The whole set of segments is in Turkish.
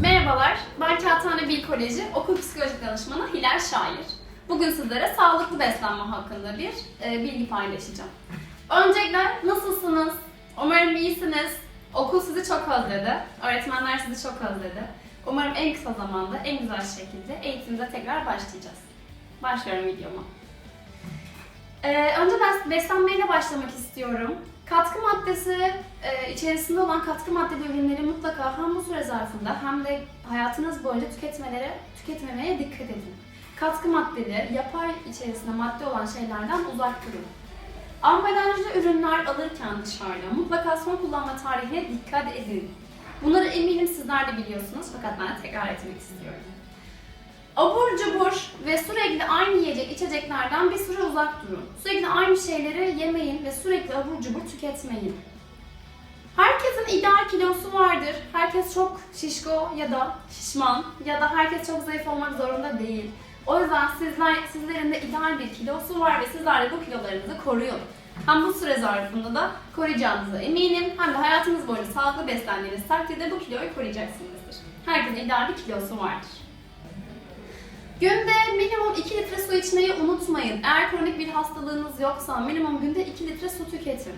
Merhabalar, ben Kağıthane Bil Koleji Okul Psikolojik Danışmanı Hilal Şair. Bugün sizlere sağlıklı beslenme hakkında bir e, bilgi paylaşacağım. Öncelikle nasılsınız? Umarım iyisiniz. Okul sizi çok özledi. Öğretmenler sizi çok özledi. Umarım en kısa zamanda, en güzel şekilde eğitimimize tekrar başlayacağız. Başlıyorum videoma. Ee, önce ben beslenmeyle başlamak istiyorum. Katkı maddesi e, içerisinde olan katkı maddeli ürünleri mutlaka hem bu süre zarfında hem de hayatınız boyunca tüketmelere, tüketmemeye dikkat edin. Katkı maddeli, yapay içerisinde madde olan şeylerden uzak durun. Ambalajlı ürünler alırken dışarıda mutlaka son kullanma tarihine dikkat edin. Bunları eminim sizler de biliyorsunuz fakat ben tekrar etmek istiyorum. Abur cubur ve sürekli aynı yiyecek süre uzak durun. Sürekli aynı şeyleri yemeyin ve sürekli abur cubur tüketmeyin. Herkesin ideal kilosu vardır. Herkes çok şişko ya da şişman ya da herkes çok zayıf olmak zorunda değil. O yüzden sizler, sizlerin de ideal bir kilosu var ve sizler de bu kilolarınızı koruyun. Hem bu süre zarfında da koruyacağınıza eminim hem de hayatınız boyunca sağlıklı beslendiğiniz takdirde bu kiloyu koruyacaksınızdır. Herkesin ideal bir kilosu vardır. Günde 2 litre su içmeyi unutmayın. Eğer kronik bir hastalığınız yoksa minimum günde 2 litre su tüketin.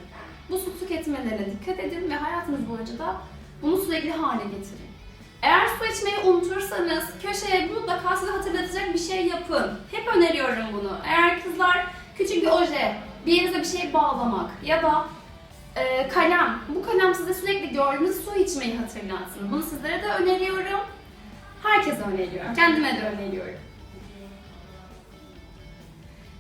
Bu su tüketmelerine dikkat edin ve hayatınız boyunca da bunu sürekli hale getirin. Eğer su içmeyi unutursanız köşeye mutlaka size hatırlatacak bir şey yapın. Hep öneriyorum bunu. Eğer kızlar küçük bir oje, bir yerinize bir şey bağlamak ya da e, kalem, bu kalem size sürekli gördüğünüz su içmeyi hatırlatsın. Bunu sizlere de öneriyorum. Herkese öneriyorum. Kendime de öneriyorum.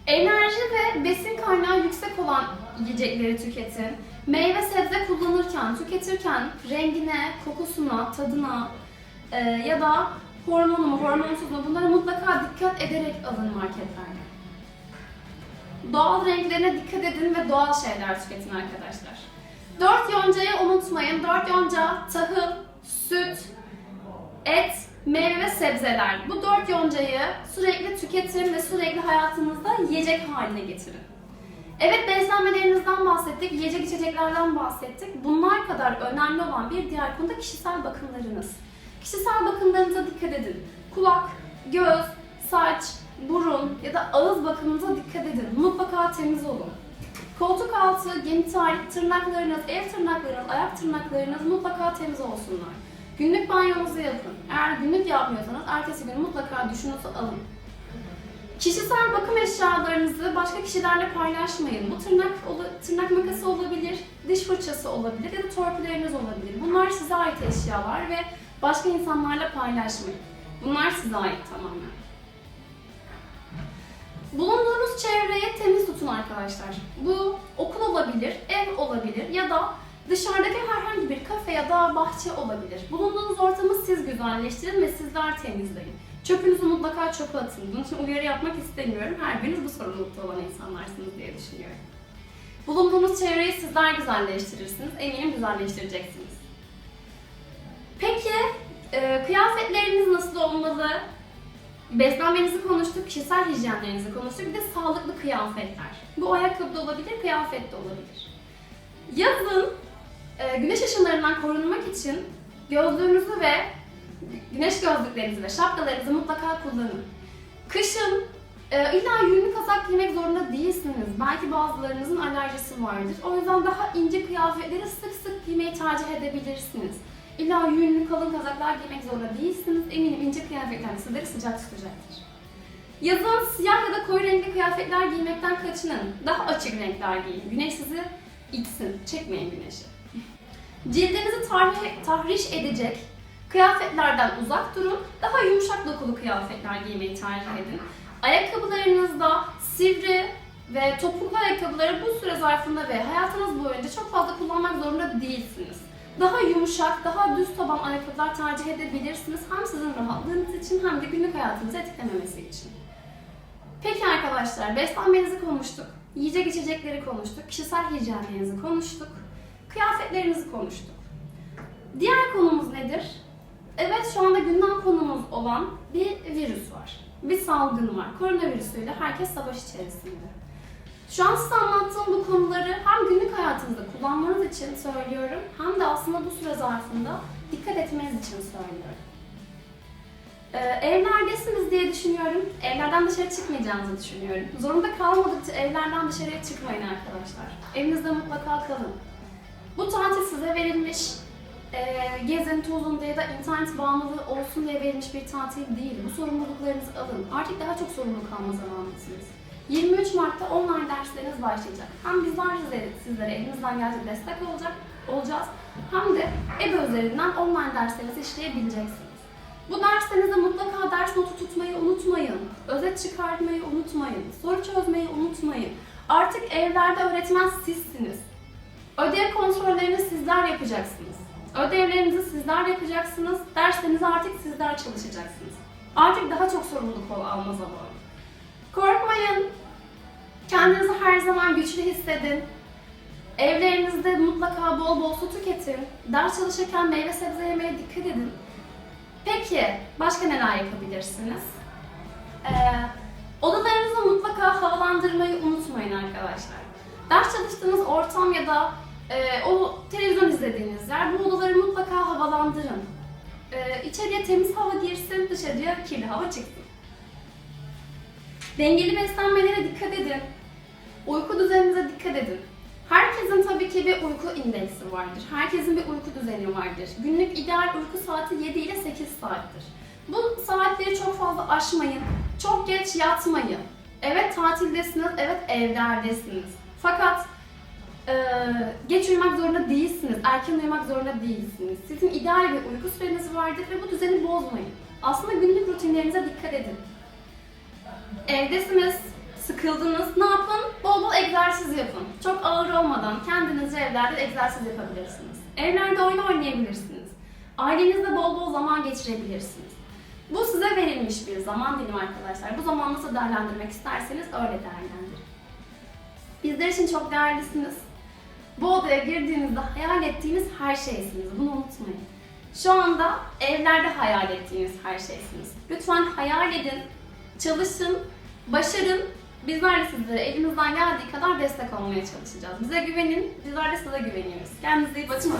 Enerji ve besin kaynağı yüksek olan yiyecekleri tüketin. Meyve sebze kullanırken, tüketirken rengine, kokusuna, tadına e, ya da hormonu mu, hormonsuz mu bunlara mutlaka dikkat ederek alın marketlerde. Doğal renklerine dikkat edin ve doğal şeyler tüketin arkadaşlar. Dört yoncayı unutmayın. Dört yonca tahıl, süt, et, meyve ve sebzeler. Bu dört yoncayı sürekli tüketin ve sürekli hayatınızda yiyecek haline getirin. Evet beslenmelerinizden bahsettik, yiyecek içeceklerden bahsettik. Bunlar kadar önemli olan bir diğer konu da kişisel bakımlarınız. Kişisel bakımlarınıza dikkat edin. Kulak, göz, saç, burun ya da ağız bakımınıza dikkat edin. Mutlaka temiz olun. Koltuk altı, genital, tırnaklarınız, el tırnaklarınız, ayak tırnaklarınız mutlaka temiz olsunlar. Günlük banyonuzu yapın. Eğer günlük yapmıyorsanız ertesi gün mutlaka duşunuzu alın. Kişisel bakım eşyalarınızı başka kişilerle paylaşmayın. Bu tırnak tırnak makası olabilir, diş fırçası olabilir ya da torpileriniz olabilir. Bunlar size ait eşyalar ve başka insanlarla paylaşmayın. Bunlar size ait tamamen. Bulunduğunuz çevreyi temiz tutun arkadaşlar. Bu okul olabilir, ev olabilir ya da dışarıdaki herhangi bir kafe ya da bahçe olabilir. Bulunduğunuz ortamı siz güzelleştirin ve sizler temizleyin. Çöpünüzü mutlaka çöpe atın. Bunun için uyarı yapmak istemiyorum. Her biriniz bu sorumlulukta olan insanlarsınız diye düşünüyorum. Bulunduğunuz çevreyi sizler güzelleştirirsiniz. Eminim güzelleştireceksiniz. Peki, e, kıyafetleriniz nasıl olmalı? Beslenmenizi konuştuk, kişisel hijyenlerinizi konuştuk. Bir de sağlıklı kıyafetler. Bu ayakkabı da olabilir, kıyafet de olabilir. Yazın e, güneş ışınlarından korunmak için gözlüğünüzü ve güneş gözlüklerinizi ve şapkalarınızı mutlaka kullanın. Kışın e, illa yünlü kazak giymek zorunda değilsiniz. Belki bazılarınızın alerjisi vardır. O yüzden daha ince kıyafetleri sık sık giymeyi tercih edebilirsiniz. İlla yünlü kalın kazaklar giymek zorunda değilsiniz. Eminim ince kıyafetler sizleri sıcak tutacaktır. Yazın siyah ya da koyu renkli kıyafetler giymekten kaçının. Daha açık renkler giyin. Güneş sizi itsin. Çekmeyin güneşi. Cildinizi tahri- tahriş edecek kıyafetlerden uzak durun. Daha yumuşak dokulu kıyafetler giymeyi tercih edin. Ayakkabılarınızda sivri ve topuklu ayakkabıları bu süre zarfında ve hayatınız boyunca çok fazla kullanmak zorunda değilsiniz. Daha yumuşak, daha düz taban ayakkabılar tercih edebilirsiniz. Hem sizin rahatlığınız için hem de günlük hayatınızı etkilememesi için. Peki arkadaşlar, beslenmenizi konuştuk. Yiyecek içecekleri konuştuk. Kişisel hijyenlerinizi konuştuk. Kıyafetlerinizi konuştuk. Diğer konumuz nedir? Evet şu anda gündem konumuz olan bir virüs var. Bir salgın var. Koronavirüsüyle herkes savaş içerisinde. Şu an size anlattığım bu konuları hem günlük hayatınızda kullanmanız için söylüyorum hem de aslında bu süre zarfında dikkat etmeniz için söylüyorum. Ee, evlerdesiniz diye düşünüyorum. Evlerden dışarı çıkmayacağınızı düşünüyorum. Zorunda kalmadıkça evlerden dışarıya çıkmayın arkadaşlar. Evinizde mutlaka kalın. Bu tatil size verilmiş, e, gezin, tozun diye da internet bağımlılığı olsun diye verilmiş bir tatil değil. Bu sorumluluklarınızı alın. Artık daha çok sorumluluk alma zamanındasınız. 23 Mart'ta online dersleriniz başlayacak. Hem bizler size, sizlere elimizden gelecek destek olacak, olacağız. Hem de EBA üzerinden online derslerinizi işleyebileceksiniz. Bu derslerinizde mutlaka ders notu tutmayı unutmayın. Özet çıkartmayı unutmayın. Soru çözmeyi unutmayın. Artık evlerde öğretmen sizsiniz. Ödev kontrollerini sizler yapacaksınız. Ödevlerinizi sizler yapacaksınız. Derslerinizi artık sizler çalışacaksınız. Artık daha çok sorumluluk alma zamanı. Korkmayın. Kendinizi her zaman güçlü hissedin. Evlerinizde mutlaka bol bol su tüketin. Ders çalışırken meyve sebze yemeye dikkat edin. Peki, başka neler yapabilirsiniz? Ee, odalarınızı mutlaka havalandırmayı unutmayın arkadaşlar. Ders çalıştığınız ortam ya da e, o televizyon izlediğiniz yer, bu odaları mutlaka havalandırın. Ee, içeriye temiz hava girsin, dışarıya kirli hava çıksın. Dengeli beslenmelere dikkat edin. Uyku düzeninize dikkat edin. Herkesin tabii ki bir uyku indeksi vardır. Herkesin bir uyku düzeni vardır. Günlük ideal uyku saati 7 ile 8 saattir. Bu saatleri çok fazla aşmayın. Çok geç yatmayın. Evet tatildesiniz, evet evlerdesiniz. Fakat eee, geç uyumak zorunda değilsiniz, erken uyumak zorunda değilsiniz. Sizin ideal bir uyku süreniz vardır ve bu düzeni bozmayın. Aslında günlük rutinlerinize dikkat edin. Evdesiniz, sıkıldınız, ne yapın? Bol bol egzersiz yapın. Çok ağır olmadan kendinizce evlerde egzersiz yapabilirsiniz. Evlerde oyun oynayabilirsiniz. Ailenizle bol bol zaman geçirebilirsiniz. Bu size verilmiş bir zaman dilimi arkadaşlar. Bu zamanı nasıl değerlendirmek isterseniz öyle değerlendirin. Bizler için çok değerlisiniz. Bu odaya girdiğinizde hayal ettiğiniz her şeysiniz. Bunu unutmayın. Şu anda evlerde hayal ettiğiniz her şeysiniz. Lütfen hayal edin, çalışın, başarın. Bizler de sizlere elimizden geldiği kadar destek olmaya çalışacağız. Bize güvenin, bizler de size güveniyoruz. Kendinize iyi bakın.